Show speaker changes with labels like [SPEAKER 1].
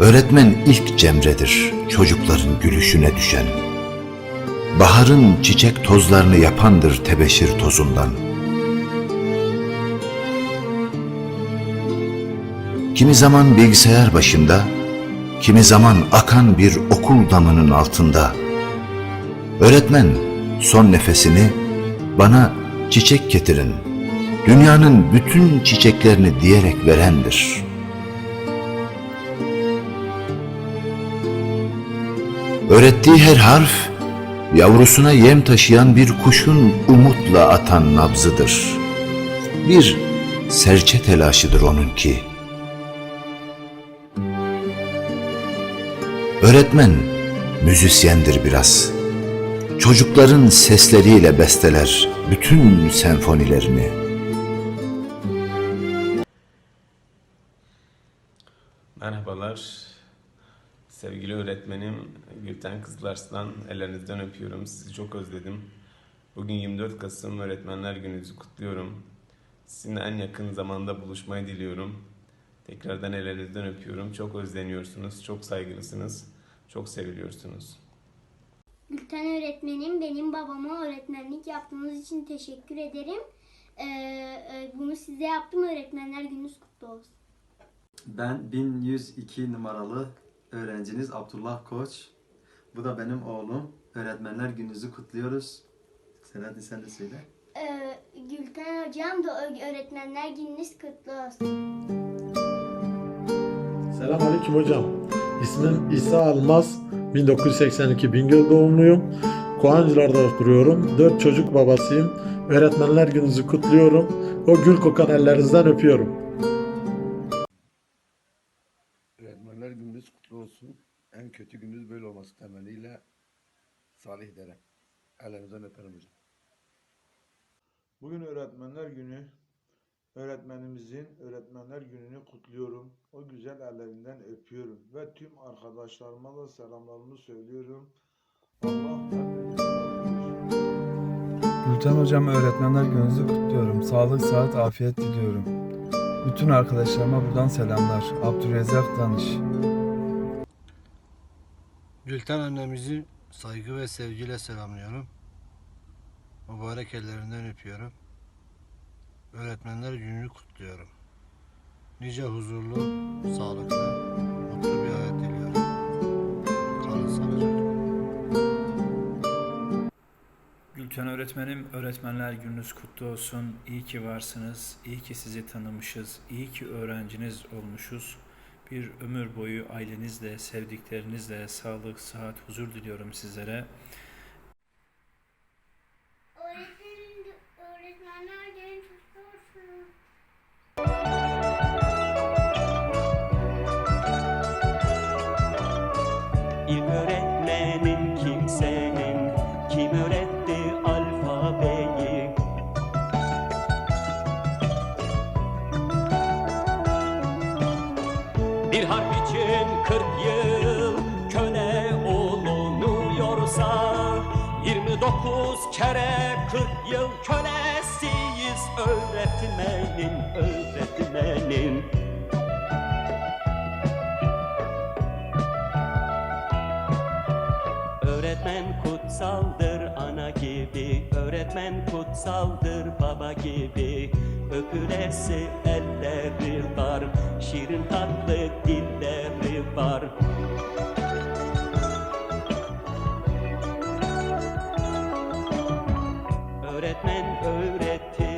[SPEAKER 1] Öğretmen ilk cemredir çocukların gülüşüne düşen. Baharın çiçek tozlarını yapandır tebeşir tozundan. Kimi zaman bilgisayar başında, kimi zaman akan bir okul damının altında. Öğretmen son nefesini bana çiçek getirin, dünyanın bütün çiçeklerini diyerek verendir.'' Öğrettiği her harf, yavrusuna yem taşıyan bir kuşun umutla atan nabzıdır. Bir serçe telaşıdır onunki. Öğretmen müzisyendir biraz. Çocukların sesleriyle besteler bütün senfonilerini.
[SPEAKER 2] Merhabalar. Sevgili öğretmenim Gülten Kızlarslan ellerinizden öpüyorum. Sizi çok özledim. Bugün 24 Kasım Öğretmenler Günü'nüzü kutluyorum. Sizinle en yakın zamanda buluşmayı diliyorum. Tekrardan ellerinizden öpüyorum. Çok özleniyorsunuz, çok saygılısınız, çok seviliyorsunuz.
[SPEAKER 3] Gülten öğretmenim benim babama öğretmenlik yaptığınız için teşekkür ederim. Ee, e, bunu size yaptım öğretmenler gününüz kutlu olsun.
[SPEAKER 4] Ben 1102 numaralı öğrenciniz Abdullah Koç. Bu da benim oğlum. Öğretmenler gününüzü kutluyoruz. Selahattin sen de söyle.
[SPEAKER 3] Ee, Gülten hocam da öğretmenler gününüz kutlu olsun.
[SPEAKER 5] Selamünaleyküm hocam. İsmim İsa Almaz. 1982 Bingöl doğumluyum. Koğancılar'da oturuyorum. Dört çocuk babasıyım. Öğretmenler gününüzü kutluyorum. O gül kokan ellerinizden öpüyorum.
[SPEAKER 6] Kutlu olsun. En kötü gününüz böyle olması temenniyle Salih Dere. Ellerinizden öperim hocam.
[SPEAKER 7] Bugün Öğretmenler Günü. Öğretmenimizin Öğretmenler Günü'nü kutluyorum. O güzel ellerinden öpüyorum. Ve tüm arkadaşlarıma da selamlarımı söylüyorum. Allah.
[SPEAKER 8] Gülten Hocam öğretmenler gününüzü kutluyorum. Sağlık, sıhhat, afiyet diliyorum. Bütün arkadaşlarıma buradan selamlar. Abdülrezzak Danış.
[SPEAKER 9] Gülten annemizi saygı ve sevgiyle selamlıyorum. Mübarek ellerinden öpüyorum. Öğretmenler gününü kutluyorum. Nice huzurlu, sağlıklı, mutlu bir hayat diliyorum. Kalın sağlıcakla.
[SPEAKER 10] Gülten öğretmenim, öğretmenler gününüz kutlu olsun. İyi ki varsınız, iyi ki sizi tanımışız, iyi ki öğrenciniz olmuşuz. Bir ömür boyu ailenizle, sevdiklerinizle sağlık, sıhhat, huzur diliyorum sizlere.
[SPEAKER 3] Öğretmenim,
[SPEAKER 11] 29 kere 40 yıl kölesiyiz. Öğretmenin öğretmenin Öğretmen kutsaldır ana gibi Öğretmen kutsaldır baba gibi. Öpülesi elleri var Şirin tatlı dilleri var